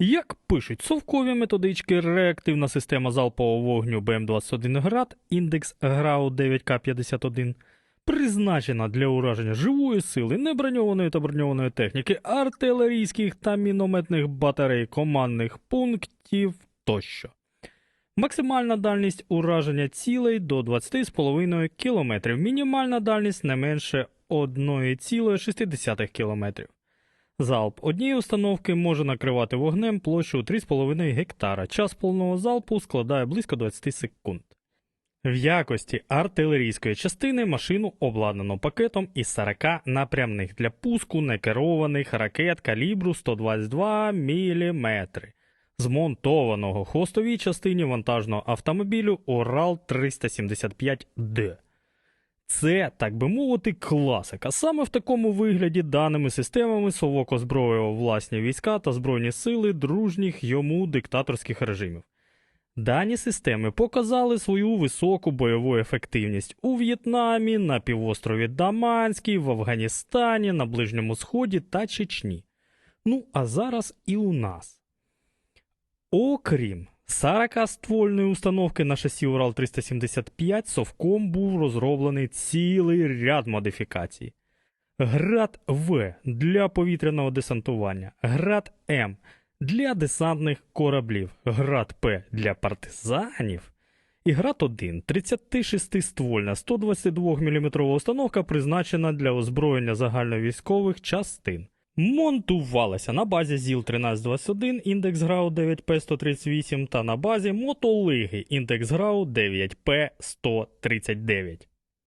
Як пишуть совкові методички, реактивна система залпового вогню БМ-21 град, індекс ГРАУ 9К51, призначена для ураження живої сили, неброньованої та броньованої техніки, артилерійських та мінометних батарей, командних пунктів тощо. Максимальна дальність ураження цілей до 20,5 км, мінімальна дальність не менше 1,6 км. Залп однієї установки може накривати вогнем площу 3,5 гектара. Час повного залпу складає близько 20 секунд. В якості артилерійської частини машину обладнано пакетом із 40 напрямних для пуску некерованих ракет калібру 122 мм, змонтованого хвостовій частині вантажного автомобілю Орал 375D. Це, так би мовити, класика. Саме в такому вигляді даними системами Совок озброював власні війська та збройні сили дружніх йому диктаторських режимів. Дані системи показали свою високу бойову ефективність у В'єтнамі, на півострові Даманський, в Афганістані, на Ближньому Сході та Чечні. Ну, а зараз і у нас. Окрім 40-ствольної установки на шасі Урал 375 Совком був розроблений цілий ряд модифікацій. Град В для повітряного десантування, Град М для десантних кораблів, Град П для партизанів. І Град 1 36-ствольна 122 мм установка призначена для озброєння загальновійськових частин. Монтувалася на базі ЗІЛ-1321, індекс ГРАУ 9П138 та на базі мотолиги індекс ГРАУ 9П139.